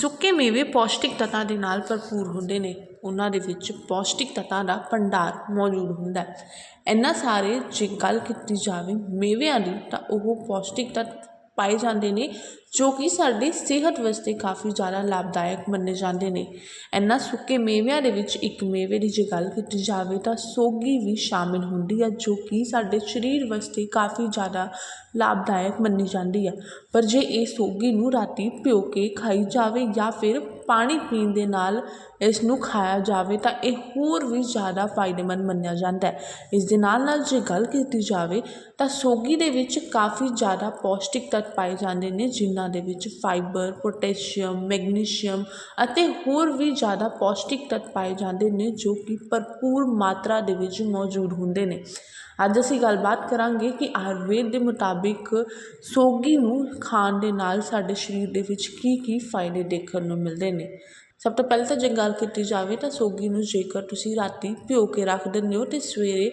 ਸੁੱਕੇ ਮੇਵੇ ਪੌਸ਼ਟਿਕ ਤੱਤਾਂ ਦੇ ਨਾਲ ਭਰਪੂਰ ਹੁੰਦੇ ਨੇ। ਉਹਨਾਂ ਦੇ ਵਿੱਚ ਪੌਸ਼ਟਿਕ ਤੱਤਾਂ ਦਾ ਭੰਡਾਰ ਮੌਜੂਦ ਹੁੰਦਾ ਹੈ। ਇਹਨਾਂ ਸਾਰੇ ਜੇ ਗੱਲ ਕੀਤੀ ਜਾਵੇ ਮੇਵਿਆਂ ਦੀ ਤਾਂ ਉਹ ਪੌਸ਼ਟਿਕ ਤੱਤ ਪਾਏ ਜਾਂਦੇ ਨੇ, ਜੋ ਕਿ ਸਾਡੀ ਸਿਹਤ ਵਾਸਤੇ ਕਾਫੀ ਜ਼ਿਆਦਾ ਲਾਭਦਾਇਕ ਮੰਨੇ ਜਾਂਦੇ ਨੇ। ਇਹਨਾਂ ਸੁੱਕੇ ਮੇਵਿਆਂ ਦੇ ਵਿੱਚ ਇੱਕ ਮੇਵੇ ਦੀ ਜੇ ਗੱਲ ਕੀਤੀ ਜਾਵੇ ਤਾਂ ਸੋਗੀ ਵੀ ਸ਼ਾਮਿਲ ਹੁੰਦੀ ਹੈ ਜੋ ਕਿ ਸਾਡੇ ਸਰੀਰ ਵਾਸਤੇ ਕਾਫੀ ਜ਼ਿਆਦਾ ਲਾਭਦਾਇਕ ਮੰਨੀ ਜਾਂਦੀ ਹੈ ਪਰ ਜੇ ਇਹ ਸੋਗੀ ਨੂੰ ਰਾਤੀ ਭਿਓ ਕੇ ਖਾਈ ਜਾਵੇ ਜਾਂ ਫਿਰ ਪਾਣੀ ਪੀਣ ਦੇ ਨਾਲ ਇਸ ਨੂੰ ਖਾਇਆ ਜਾਵੇ ਤਾਂ ਇਹ ਹੋਰ ਵੀ ਜ਼ਿਆਦਾ ਫਾਇਦੇਮੰਦ ਮੰਨਿਆ ਜਾਂਦਾ ਇਸ ਦੇ ਨਾਲ ਨਾਲ ਜੇ ਗੱਲ ਕੀਤੀ ਜਾਵੇ ਤਾਂ ਸੋਗੀ ਦੇ ਵਿੱਚ ਕਾਫੀ ਜ਼ਿਆਦਾ ਪੌਸ਼ਟਿਕ ਤੱਤ ਪਾਏ ਜਾਂਦੇ ਨੇ, ਜਿਨ੍ਹਾਂ ਦੇ ਵਿੱਚ ਫਾਈਬਰ, ਪੋਟੈਸ਼ੀਅਮ, ਮੈਗਨੀਸ਼ੀਅਮ ਅਤੇ ਹੋਰ ਵੀ ਜ਼ਿਆਦਾ ਪੌਸ਼ਟਿਕ ਤੱਤ ਪਾਏ ਜਾਂਦੇ ਨੇ ਜੋ ਕਿ ਭਰਪੂਰ ਮਾਤਰਾ ਦੇ ਵਿੱਚ ਮੌਜੂਦ ਹੁੰਦੇ ਨੇ। ਅੱਜ ਅਸੀਂ ਗੱਲਬਾਤ ਕਰਾਂਗੇ ਕਿ ਆਯੁਰਵੇਦ ਦੇ ਮੁਤਾਬਿਕ ਸੋਗੀ ਨੂੰ ਖਾਣ ਦੇ ਨਾਲ ਸਾਡੇ ਸਰੀਰ ਦੇ ਵਿੱਚ ਕੀ ਕੀ ਫਾਇਦੇ ਦੇਖਣ ਨੂੰ ਮਿਲਦੇ ਨੇ। ਸਭ ਤੋਂ ਪਹਿਲਾਂ ਤਾਂ ਜੇ ਗੱਲ ਕੀਤੀ ਜਾਵੇ ਤਾਂ ਸੋਗੀ ਨੂੰ ਜੇਕਰ ਤੁਸੀਂ ਰਾਤੀ ਭਿਓ ਕੇ ਰੱਖ ਦਿੰਦੇ ਹੋ ਅਤੇ ਸਵੇਰੇ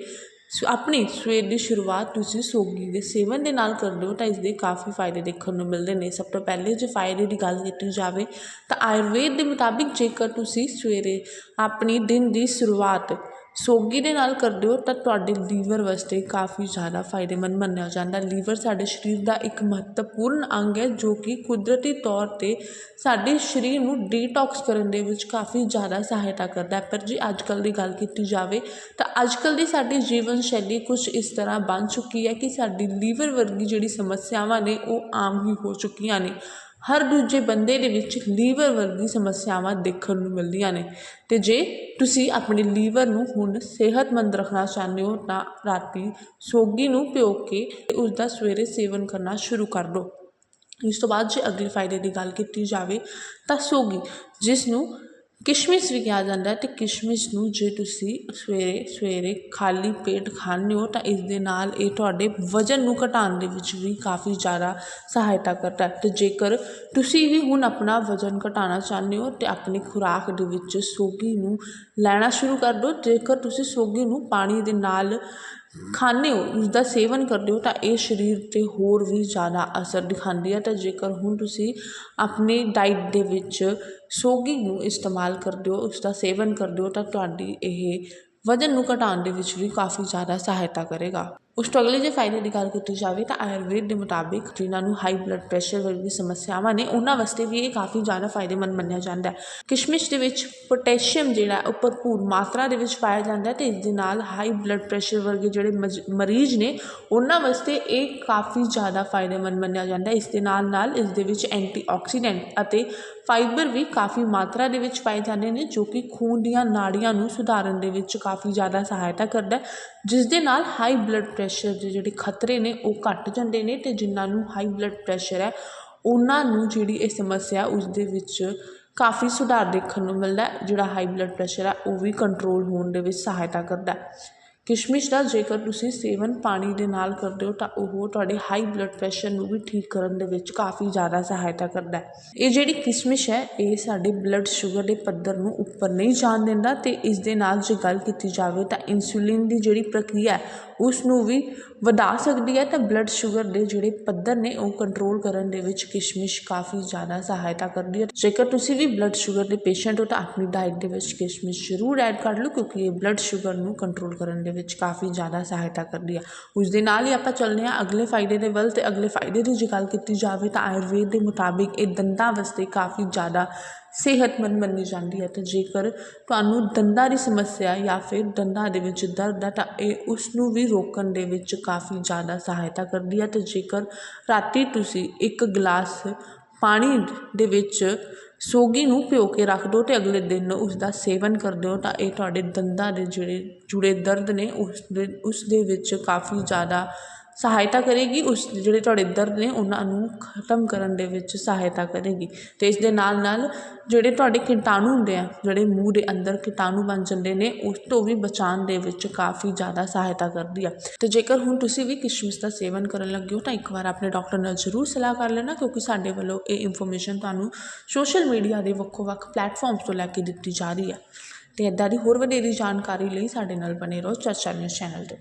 ਆਪਣੀ ਸਵੇਰ ਦੀ ਸ਼ੁਰੂਆਤ ਤੁਸੀਂ ਸੋਗੀ ਦੇ ਸੇਵਨ ਦੇ ਨਾਲ ਕਰਦੇ ਹੋ ਤਾਂ ਇਸ ਦੇ ਕਾਫੀ ਫਾਇਦੇ ਦੇਖਣ ਨੂੰ ਮਿਲਦੇ ਨੇ। ਸਭ ਤੋਂ ਪਹਿਲੇ ਜੇ ਫਾਇਦੇ ਦੀ ਗੱਲ ਕੀਤੀ ਜਾਵੇ ਤਾਂ ਆਯੁਰਵੇਦ ਦੇ ਮੁਤਾਬਿਕ ਜੇਕਰ ਤੁਸੀਂ ਸਵੇਰੇ ਆਪਣੀ ਦਿਨ ਦੀ ਸ਼ੁਰੂਆਤ ਸੋਗੀ ਦੇ ਨਾਲ ਕਰਦੇ ਹੋ ਤਾਂ ਤੁਹਾਡੇ ਲੀਵਰ ਵਾਸਤੇ ਕਾਫੀ ਜ਼ਿਆਦਾ ਫਾਇਦੇਮੰਦ ਮੰਨਿਆ ਜਾਂਦਾ। ਲੀਵਰ ਸਾਡੇ ਸਰੀਰ ਦਾ ਇੱਕ ਮਹੱਤਵਪੂਰਨ ਅੰਗ ਹੈ ਜੋ ਕਿ ਕੁਦਰਤੀ ਤੌਰ ਤੇ ਸਾਡੇ ਸਰੀਰ ਨੂੰ ਡੀਟੌਕਸ ਕਰਨ ਦੇ ਵਿੱਚ ਕਾਫੀ ਜ਼ਿਆਦਾ ਸਹਾਇਤਾ ਕਰਦਾ ਹੈ। ਪਰ ਜੇ ਅੱਜ ਕੱਲ੍ਹ ਦੀ ਗੱਲ ਕੀਤੀ ਜਾਵੇ ਤਾਂ ਅੱਜ ਕੱਲ੍ਹ ਦੀ ਸਾਡੀ ਜੀਵਨ ਸ਼ੈਲੀ ਕੁਝ ਇਸ ਤਰ੍ਹਾਂ ਬਣ ਚੁੱਕੀ ਹੈ ਕਿ ਸਾਡੀ ਲੀਵਰ ਵਰਗੀ ਜਿਹੜੀ ਸਮੱਸਿਆਵਾਂ ਨੇ ਉਹ ਆਮ ਹੀ ਹੋ ਚੁੱਕੀਆਂ ਨੇ। ਹਰ ਦੂਜੇ ਬੰਦੇ ਦੇ ਵਿੱਚ ਲੀਵਰ ਵਰਗੀ ਸਮੱਸਿਆਵਾਂ ਦੇਖਣ ਨੂੰ ਮਿਲਦੀਆਂ ਨੇ। ਤੇ ਜੇ ਤੁਸੀਂ ਆਪਣੇ ਲੀਵਰ ਨੂੰ ਹੁਣ ਸਿਹਤਮੰਦ ਰੱਖਣਾ ਚਾਹੁੰਦੇ ਹੋ ਤਾਂ ਰਾਤੀ ਸੋਗੀ ਨੂੰ ਭਿਓ ਕੇ ਉਸ ਦਾ ਸਵੇਰੇ ਸੇਵਨ ਕਰਨਾ ਸ਼ੁਰੂ ਕਰ ਦਿਓ ਇਸ ਤੋਂ ਬਾਅਦ ਜੇ ਅਗਲੇ ਫਾਇਦੇ ਦੀ ਗੱਲ ਕੀਤੀ ਜਾਵੇ ਤਾਂ ਸੋਗੀ ਜਿਸ ਨੂੰ ਕਿਸ਼ਮਿਸ਼ ਵੀ ਕਿਹਾ ਜਾਂਦਾ ਹੈ ਤੇ ਕਿਸ਼ਮਿਸ਼ ਨੂੰ ਜੇ ਤੁਸੀਂ ਸਵੇਰੇ ਸਵੇਰੇ ਖਾਲੀ ਪੇਟ ਖਾਂਦੇ ਹੋ ਤਾਂ ਇਸ ਦੇ ਨਾਲ ਇਹ ਤੁਹਾਡੇ ਵਜ਼ਨ ਨੂੰ ਘਟਾਉਣ ਦੇ ਵਿੱਚ ਵੀ ਕਾਫੀ ਜ਼ਿਆਦਾ ਸਹਾਇਤਾ ਕਰਦਾ ਅਤੇ ਜੇਕਰ ਤੁਸੀਂ ਵੀ ਹੁਣ ਆਪਣਾ ਵਜ਼ਨ ਘਟਾਉਣਾ ਚਾਹੁੰਦੇ ਹੋ ਤੇ ਆਪਣੀ ਖੁਰਾਕ ਦੇ ਵਿੱਚ ਸੋਗੀ ਨੂੰ ਲੈਣਾ ਸ਼ੁਰੂ ਕਰ ਦਿਓ, ਜੇਕਰ ਤੁਸੀਂ ਸੋਗੀ ਨੂੰ ਪਾਣੀ ਦੇ ਨਾਲ ਖਾਂਦੇ ਹੋ, ਉਸਦਾ ਸੇਵਨ ਕਰਦੇ ਹੋ ਤਾਂ ਇਹ ਸਰੀਰ 'ਤੇ ਹੋਰ ਵੀ ਜ਼ਿਆਦਾ ਅਸਰ ਦਿਖਾਉਂਦੀ ਹੈ। ਤਾਂ ਜੇਕਰ ਹੁਣ ਤੁਸੀਂ ਆਪਣੀ ਡਾਈਟ ਦੇ ਵਿੱਚ ਸੋਗੀ ਨੂੰ ਇਸਤੇਮਾਲ ਕਰਦੇ ਹੋ, ਉਸਦਾ ਸੇਵਨ ਕਰਦੇ ਹੋ ਤਾਂ ਤੁਹਾਡੀ ਇਹ ਵਜ਼ਨ ਨੂੰ ਘਟਾਉਣ ਦੇ ਵਿੱਚ ਵੀ ਕਾਫੀ ਜ਼ਿਆਦਾ ਸਹਾਇਤਾ ਕਰੇਗਾ। ਉਸ ਤੋਂ ਅਗਲੇ ਫਾਇਦੇ ਦੀ ਗੱਲ ਕੀਤੀ ਜਾਵੇ ਤਾਂ ਆਯੁਰਵੇਦ ਦੇ ਮੁਤਾਬਿਕ ਜਿਨ੍ਹਾਂ ਨੂੰ ਹਾਈ ਬਲੱਡ ਪ੍ਰੈਸ਼ਰ ਵਰਗੀ ਸਮੱਸਿਆਵਾਂ ਨੇ, ਉਹਨਾਂ ਵਾਸਤੇ ਵੀ ਇਹ ਕਾਫੀ ਜ਼ਿਆਦਾ ਫਾਇਦੇਮੰਦ ਮੰਨਿਆ ਜਾਂਦਾ ਹੈ। ਕਿਸ਼ਮਿਸ਼ ਦੇ ਵਿੱਚ ਪੋਟੈਸ਼ੀਅਮ ਜਿਹੜਾ ਉਹ ਭਰਪੂਰ ਮਾਤਰਾ ਦੇ ਵਿੱਚ ਪਾਇਆ ਜਾਂਦਾ ਹੈ ਤੇ ਇਸ ਦੇ ਨਾਲ ਹਾਈ ਬਲੱਡ ਪ੍ਰੈਸ਼ਰ ਵਰਗੇ ਜਿਹੜੇ ਮਜ- ਮਰੀਜ਼ ਨੇ, ਉਹਨਾਂ ਵਾਸਤੇ ਇਹ ਕਾਫੀ ਜ਼ਿਆਦਾ ਫਾਇਦੇਮੰਦ ਮੰਨਿਆ ਜਾਂਦਾ ਹੈ। ਇਸ ਦੇ ਨਾਲ ਨਾਲ ਇਸ ਦੇ ਵਿੱਚ ਐਂਟੀਆਕਸੀਡੈਂਟ ਅਤੇ ਫਾਈਬਰ ਵੀ ਕਾਫੀ ਮਾਤਰਾ ਦੇ ਵਿੱਚ ਪਾਏ ਜਾਂਦੇ ਨੇ, ਜੋ ਕਿ ਖੂਨ ਦੀਆਂ ਨਾੜੀਆਂ ਨੂੰ ਸੁਧਾਰਨ ਦੇ ਵਿੱਚ ਕਾਫੀ ਜ਼ਿਆਦਾ ਸਹਾਇਤਾ ਕਰਦਾ ਹੈ, ਜਿਸ ਦੇ ਨਾਲ ਹਾਈ ਬਲੱਡ ਪ੍ਰੈਸ਼ਰ ਦੇ ਜਿਹੜੇ ਖਤਰੇ ਨੇ ਉਹ ਘੱਟ ਜਾਂਦੇ ਨੇ ਅਤੇ ਜਿਨ੍ਹਾਂ ਨੂੰ ਹਾਈ ਬਲੱਡ ਪ੍ਰੈਸ਼ਰ ਹੈ, ਉਹਨਾਂ ਨੂੰ ਜਿਹੜੀ ਇਹ ਸਮੱਸਿਆ ਉਸਦੇ ਵਿੱਚ ਕਾਫੀ ਸੁਧਾਰ ਦੇਖਣ ਨੂੰ ਮਿਲਦਾ ਜਿਹੜਾ ਹਾਈ ਬਲੱਡ ਪ੍ਰੈਸ਼ਰ ਹੈ ਉਹ ਵੀ ਕੰਟਰੋਲ ਹੋਣ ਦੇ ਵਿੱਚ ਸਹਾਇਤਾ ਕਰਦਾ ਕਿਸ਼ਮਿਸ਼ ਦਾ ਜੇਕਰ ਤੁਸੀਂ ਸੇਵਨ ਪਾਣੀ ਦੇ ਨਾਲ ਕਰਦੇ ਹੋ ਤਾਂ ਉਹ ਤੁਹਾਡੇ ਹਾਈ ਬਲੱਡ ਪ੍ਰੈਸ਼ਰ ਨੂੰ ਵੀ ਠੀਕ ਕਰਨ ਦੇ ਵਿੱਚ ਕਾਫੀ ਜ਼ਿਆਦਾ ਸਹਾਇਤਾ ਕਰਦਾ ਹੈ। ਇਹ ਜਿਹੜੀ ਕਿਸ਼ਮਿਸ਼ ਹੈ, ਇਹ ਸਾਡੇ ਬਲੱਡ ਸ਼ੂਗਰ ਦੇ ਪੱਧਰ ਨੂੰ ਉੱਪਰ ਨਹੀਂ ਜਾਣ ਦਿੰਦਾ ਤੇ ਇਸ ਦੇ ਨਾਲ ਜੇ ਗੱਲ ਕੀਤੀ ਜਾਵੇ ਤਾਂ ਇਨਸੂਲਿਨ ਦੀ ਜਿਹੜੀ ਪ੍ਰਕਿਰਿਆ ਉਸ ਨੂੰ ਵੀ ਵਧਾ ਸਕਦੀ ਹੈ ਤਾਂ ਬਲੱਡ ਸ਼ੂਗਰ ਦੇ ਜਿਹੜੇ ਪੱਧਰ ਨੇ ਉਹ ਕੰਟਰੋਲ ਕਰਨ ਦੇ ਵਿੱਚ ਕਿਸ਼ਮਿਸ਼ ਕਾਫੀ ਜ਼ਿਆਦਾ ਸਹਾਇਤਾ ਕਰਦੀ ਹੈ। ਜੇਕਰ ਤੁਸੀਂ ਵੀ ਬਲੱਡ ਸ਼ੂਗਰ ਦੇ ਪੇਸ਼ੈਂਟ ਹੋ ਤਾਂ ਆਪਣੀ ਡਾਈਟ ਦੇ ਵਿੱਚ ਕਿਸ਼ਮਿਸ਼ ਜ਼ਰੂਰ ਐਡ ਕਰ ਲਓ ਕਿਉਂਕਿ ਇਹ ਬਲੱਡ ਸ਼ੂਗਰ ਨੂੰ ਕੰਟਰੋਲ ਕਰਨ ਦੇ ਵਿੱਚ ਕਾਫੀ ਜ਼ਿਆਦਾ ਸਹਾਇਤਾ ਕਰਦੀ ਹੈ। ਉਸ ਦੇ ਨਾਲ ਹੀ ਆਪਾਂ ਚੱਲਦੇ ਹਾਂ ਅਗਲੇ ਫਾਇਦੇ ਦੇ ਵੱਲ ਤੇ ਅਗਲੇ ਫਾਇਦੇ ਦੀ ਜੇ ਗੱਲ ਕੀਤੀ ਜਾਵੇ ਤਾਂ ਆਯੁਰਵੇਦ ਦੇ ਮੁਤਾਬਿਕ ਇਹ ਦੰਦਾਂ ਵਾਸਤੇ ਕਾਫੀ ਜ਼ਿਆਦਾ ਸਿਹਤਮੰਦ ਮੰਨੀ ਜਾਂਦੀ ਹੈ ਅਤੇ ਜੇਕਰ ਤੁਹਾਨੂੰ ਦੰਦਾਂ ਦੀ ਸਮੱਸਿਆ ਜਾਂ ਫਿਰ ਦੰਦਾਂ ਦੇ ਵਿੱਚ ਦਰਦ ਹੈ ਤਾਂ ਇਹ ਉਸ ਨੂੰ ਵੀ ਰੋਕਣ ਦੇ ਵਿੱਚ ਕਾਫੀ ਜ਼ਿਆਦਾ ਸਹਾਇਤਾ ਕਰਦੀ ਹੈ ਅਤੇ ਜੇਕਰ ਰਾਤੀ ਤੁਸੀਂ ਇੱਕ ਗਲਾਸ ਪਾਣੀ ਦੇ ਵਿੱਚ ਸੋਗੀ ਨੂੰ ਭਿਓ ਕੇ ਰੱਖ ਦਿਓ ਅਤੇ ਅਗਲੇ ਦਿਨ ਉਸ ਦਾ ਸੇਵਨ ਕਰਦੇ ਹੋ ਤਾਂ ਇਹ ਤੁਹਾਡੇ ਦੰਦਾਂ ਦੇ ਜਿਹੜੇ ਜੁੜੇ ਦਰਦ ਨੇ ਉਸ ਦੇ ਉਸ ਦੇ ਵਿੱਚ ਕਾਫੀ ਜ਼ਿਆਦਾ ਸਹਾਇਤਾ ਕਰੇਗੀ, ਉਸ ਜਿਹੜੇ ਤੁਹਾਡੇ ਦਰਦ ਨੇ ਉਹਨਾਂ ਨੂੰ ਖਤਮ ਕਰਨ ਦੇ ਵਿੱਚ ਸਹਾਇਤਾ ਕਰੇਗੀ। ਅਤੇ ਇਸ ਦੇ ਨਾਲ ਨਾਲ ਜਿਹੜੇ ਤੁਹਾਡੇ ਕੀਟਾਣੂ ਹੁੰਦੇ ਆ, ਜਿਹੜੇ ਮੂੰਹ ਦੇ ਅੰਦਰ ਕੀਟਾਣੂ ਬਣ ਜਾਂਦੇ ਨੇ, ਉਸ ਤੋਂ ਵੀ ਬਚਾਉਣ ਦੇ ਵਿੱਚ ਕਾਫੀ ਜ਼ਿਆਦਾ ਸਹਾਇਤਾ ਕਰਦੀ ਆ। ਤੇ ਜੇਕਰ ਹੁਣ ਤੁਸੀਂ ਵੀ ਕਿਸ਼ਮਿਸ਼ ਦਾ ਸੇਵਨ ਕਰਨ ਲੱਗੇ ਹੋ, ਤਾਂ ਇੱਕ ਵਾਰ ਆਪਣੇ ਡਾਕਟਰ ਨਾਲ ਜ਼ਰੂਰ ਸਲਾਹ ਕਰ ਲੈਣਾ, ਕਿਉਂਕਿ ਸਾਡੇ ਵੱਲੋਂ ਇਹ ਇਨਫੋਰਮੇਸ਼ਨ ਤੁਹਾਨੂੰ ਸੋਸ਼ਲ ਮੀਡੀਆ ਦੇ ਵੱਖੋ ਵੱਖ ਪਲੇਟਫਾਰਮਸ ਤੋਂ ਲੈ ਕੇ ਦਿੱਤੀ ਜਾ ਰਹੀ ਹੈ ਤੇ ਇੱਦਾਂ ਦੀ ਹੋਰ ਵਧੇਰੀ ਜਾਣਕਾਰੀ ਲਈ ਸਾਡੇ ਨਾਲ ਬਣੇ ਰਹੋ ਚਰਚਾ ਨਿਊਜ਼ ਚੈਨਲ ਤੇ।